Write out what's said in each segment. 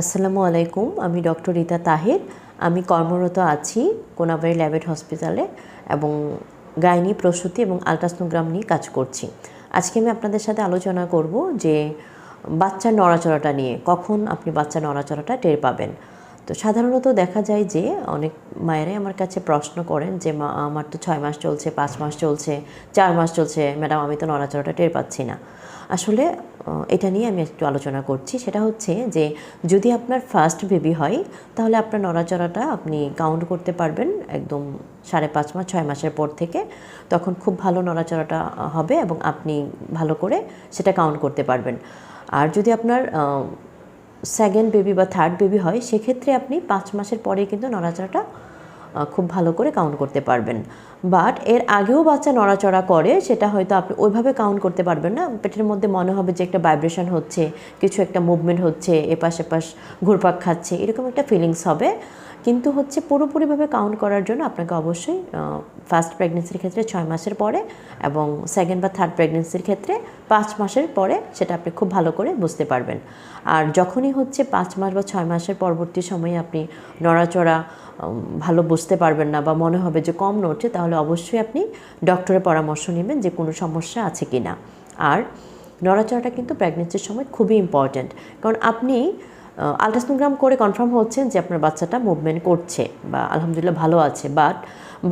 আসসালামু আলাইকুম, আমি ডক্টর রীতা তাহির। আমি কর্মরত আছি কোনাবাড়ি ল্যাবেট হসপিটালে এবং গাইনি প্রসূতি এবং আলট্রাসনোগ্রাম নিয়ে কাজ করছি। আজকে আমি আপনাদের সাথে আলোচনা করব যে বাচ্চার নড়াচড়াটা নিয়ে, কখন আপনি বাচ্চার নড়াচড়াটা টের পাবেন। তো সাধারণত দেখা যায় যে অনেক মায়েরাই আমার কাছে প্রশ্ন করেন যে, মা, আমার তো ছয় মাস চলছে, পাঁচ মাস চলছে, চার মাস চলছে, ম্যাডাম, আমি তো নড়াচড়াটা টের পাচ্ছি না। আসলে এটা নিয়ে আমি একটু আলোচনা করছি। সেটা হচ্ছে যে, যদি আপনার ফার্স্ট বেবি হয়, তাহলে আপনার নড়াচড়াটা আপনি কাউন্ট করতে পারবেন একদম সাড়ে পাঁচ মাস, ছয় মাসের পর থেকে। তখন খুব ভালো নড়াচড়াটা হবে এবং আপনি ভালো করে সেটা কাউন্ট করতে পারবেন। আর যদি আপনার সেকেন্ড বেবি বা থার্ড বেবি হয়, সেক্ষেত্রে আপনি পাঁচ মাসের পরে কিন্তু নড়াচড়াটা খুব ভালো করে কাউন্ট করতে পারবেন। বাট এর আগেও বাচ্চা নড়াচড়া করে, সেটা হয়তো আপনি ওইভাবে কাউন্ট করতে পারবেন না। পেটের মধ্যে মনে হবে যে একটা ভাইব্রেশন হচ্ছে, কিছু একটা মুভমেন্ট হচ্ছে, এপাশ এপাশ ঘুরপাক খাচ্ছে, এরকম একটা ফিলিংস হবে। কিন্তু হচ্ছে পুরোপুরিভাবে কাউন্ট করার জন্য আপনাকে অবশ্যই ফার্স্ট প্রেগনেন্সির ক্ষেত্রে ছয় মাসের পরে এবং সেকেন্ড বা থার্ড প্রেগনেন্সির ক্ষেত্রে পাঁচ মাসের পরে সেটা আপনি খুব ভালো করে বুঝতে পারবেন। আর যখনই হচ্ছে পাঁচ মাস বা ছয় মাসের পরবর্তী সময়ে আপনি নড়াচড়া ভালো বুঝতে পারবেন না বা মনে হবে যে কম নড়ছে, তাহলে অবশ্যই আপনি ডক্টরের পরামর্শ নেবেন যে কোনো সমস্যা আছে কি না আর নড়াচড়াটা কিন্তু প্রেগনেন্সির সময় খুবই ইম্পর্ট্যান্ট কারণ আপনি আলট্রাসোনোগ্রাম করে কনফার্ম হচ্ছেন যে আপনার বাচ্চাটা মুভমেন্ট করছে বা আলহামদুলিল্লাহ ভালো আছে বাট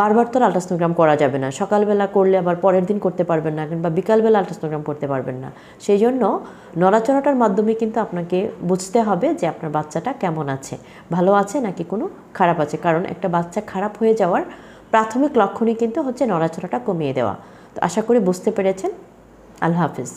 বারবার তো আলট্রাসোনোগ্রাম করা যাবে না। সকালবেলা করলে আবার পরের দিন করতে পারবেন না, কিংবা বিকালবেলা আলট্রাসোনোগ্রাম করতে পারবেন না। সেই জন্য নড়াচড়াটার মাধ্যমে কিন্তু আপনাকে বুঝতে হবে যে আপনার বাচ্চাটা কেমন আছে, ভালো আছে নাকি কোনো খারাপ আছে। কারণ একটা বাচ্চা খারাপ হয়ে যাওয়ার প্রাথমিক লক্ষণই কিন্তু হচ্ছে নড়াচড়াটা কমিয়ে দেওয়া। তো আশা করি বুঝতে পেরেছেন। আল্লাহ হাফিজ।